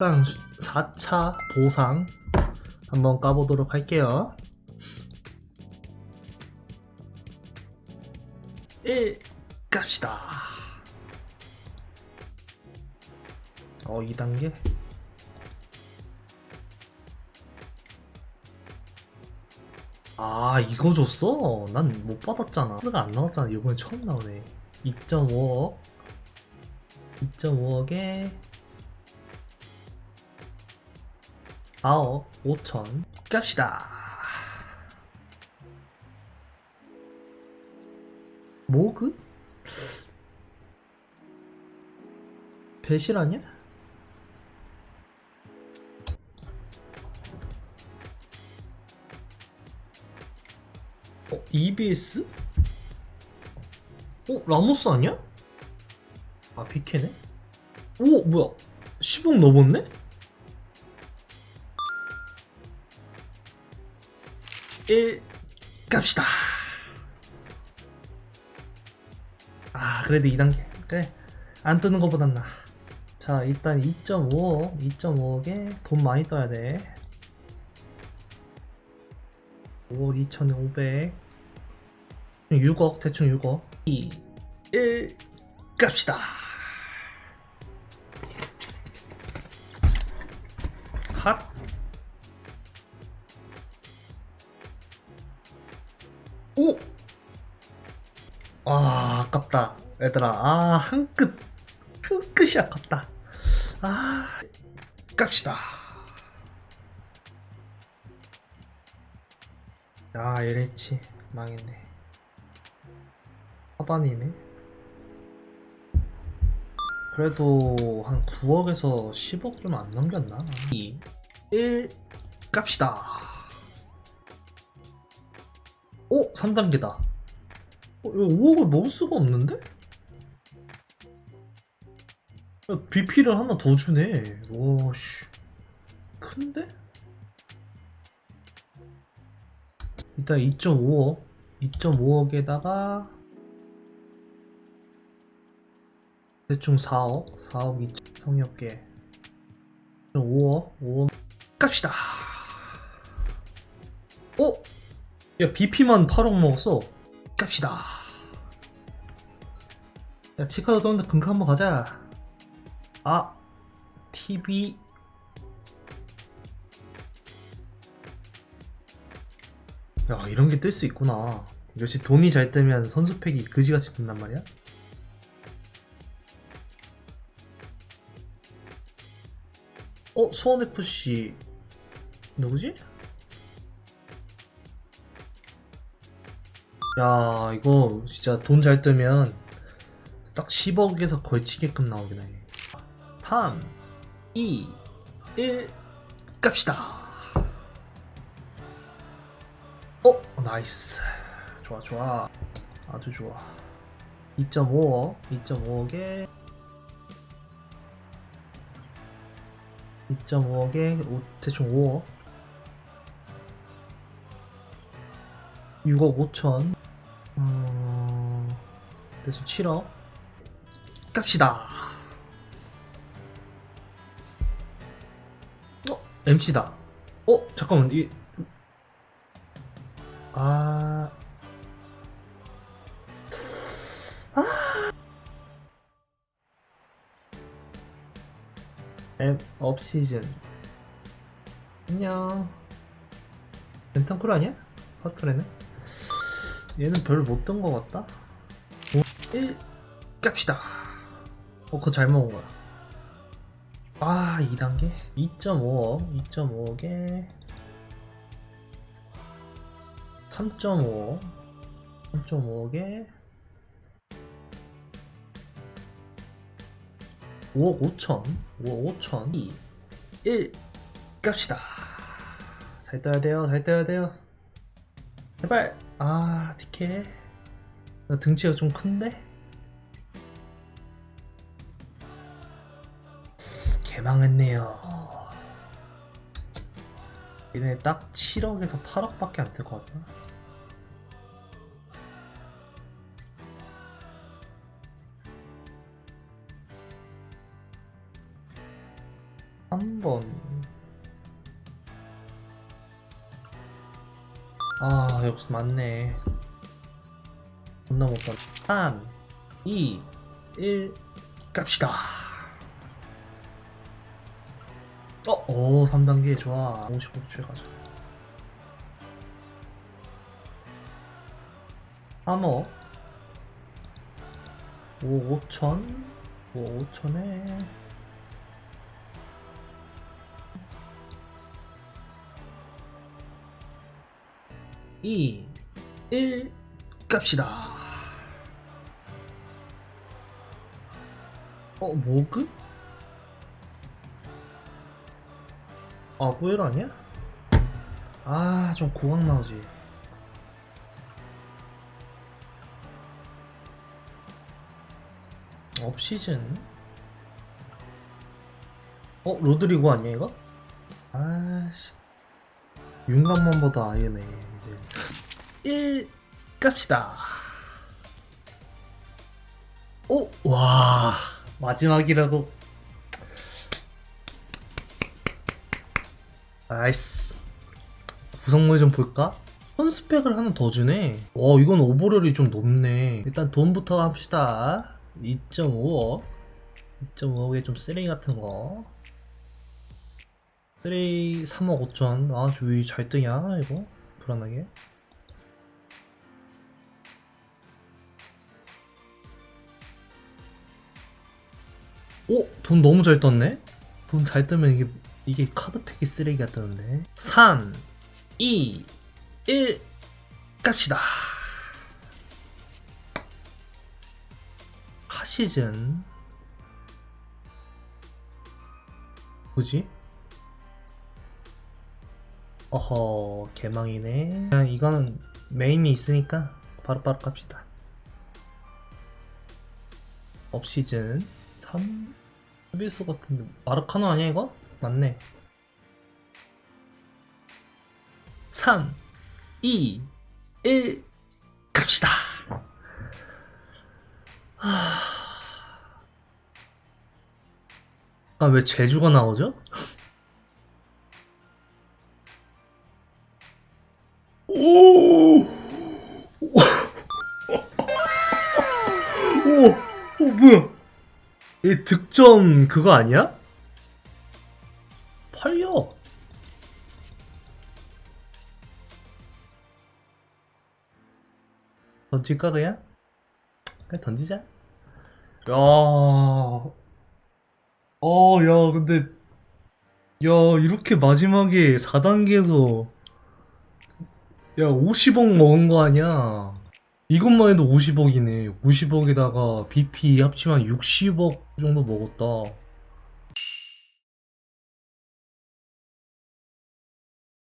일단 4차 보상 한번 까보도록 할게요. 1 갑시다. 어 2단계 아 이거 줬어? 난 못 받았잖아 스가 안 나왔잖아 이번에 처음 나오네 2.5억 2.5억에 4억 5천 갑시다 모그? 배실 아니야? 어, EBS? 어, 라모스 아니야? 아, 비케네? 오, 뭐야? 10억 넘었네? 1 갑시다. 아, 그래도 2단계. 그래. 안 뜨는 것보단 나. 자, 일단 2.5억, 2.5억에 돈 많이 떠야 돼. 5억 2,500. 6억, 대충 6억. 2, 1, 갑시다. 핫. 오! 아, 아깝다. 얘들아, 아, 한 끗. 한 끗이 아깝다. 아, 갑시다. 아, LH. 망했네. 하반이네. 그래도 한 9억에서 10억 좀 안 넘겼나? 2, 1, 갑시다. 오! 3단계다. 어, 이거 5억을 먹을 수가 없는데? 야, BP를 하나 더 주네. 오, 씨. 큰데? 일단 2.5억. 2.5억에다가 대충 4억. 4억 2천 성역계. 5억. 5억. 갑시다. 어? 야, BP만 8억 먹었어. 갑시다. 야, 치카도 떠는데 금카 한번 가자. 아, TV. 야, 이런 게 뜰 수 있구나. 역시 돈이 잘 뜨면 선수팩이 그지같이 뜬단 말이야? 어, 수원FC. 누구지? 야, 이거 진짜 돈 잘 뜨면 딱 10억에서 걸치게끔 나오긴 해. 3, 2, 1, 갑시다. 어, 나이스. 좋아, 좋아. 아주 좋아. 2.5억, 2.5억에 2.5억에 대충 5억 6억 5천 어... 대충 7억 갑시다 어? MC다 어? 잠깐만 이... 아... 앱 업 시즌 안녕 렌탄쿨 아니야? 파스토레네 얘는 별로 못 뜬 것 같다 5, 1 갑시다. 어 그거 잘 먹은 거야. 아 2단계? 2.5억? 2.5억에 3.5억? 3.5억에 5억 5천? 5억 5천? 2 1 갑시다. 잘 떠야 돼요 잘 떠야 돼요. 제발! 아 디케 나 등치가 좀 큰데 개망했네요 얘네 딱 7억에서 8억밖에 안 될 것 같나 3번. 아, 역시 맞네. 존나 못 가. 3, 2, 1, 갑시다. 어, 오, 3단계 좋아. 55초에 가자. 3억. 5, 5천. 5, 5천에. 이, 일, 갑시다. 어, 모그? 아, 후엘 아니야? 아, 좀 고각 나오지. 업시즌? 어, 로드리고 아니야, 이거? 아씨. 윤감만보다 아예네, 이제. 1, 갑시다. 오, 와, 마지막이라도. 나이스. 구성물 좀 볼까? 선스펙을 하나 더 주네. 와, 이건 오버롤이 좀 높네. 일단 돈부터 합시다. 2.5억. 2.5억에 좀 쓰레기 같은 거. 쓰레기 3억 5천. 아, 저왜잘 뜨냐, 이거? 불안하게. 오! 돈 너무 잘 떴네? 돈 잘 뜨면 이게, 이게 카드팩이 쓰레기가 뜨는데. 3, 2, 1, 갑시다. 하시즌. 뭐지? 어허, 개망이네. 그냥 이거는 메인이 있으니까 바로바로 갑시다. 업시즌 3 서비스 같은데 마르카노 아니야 이거? 맞네 3 2 1 갑시다 아 왜 제주가 나오죠? 오! 오! 어 뭐야 이 득점 그거 아니야? 팔려. 던질까 그냥? 그냥 던지자. 야, 어, 야, 근데, 야, 이렇게 마지막에 4단계에서, 야, 50억 먹은 거 아니야? 이것만 해도 50억이네. 50억에다가 BP 합치면 60억 정도 먹었다.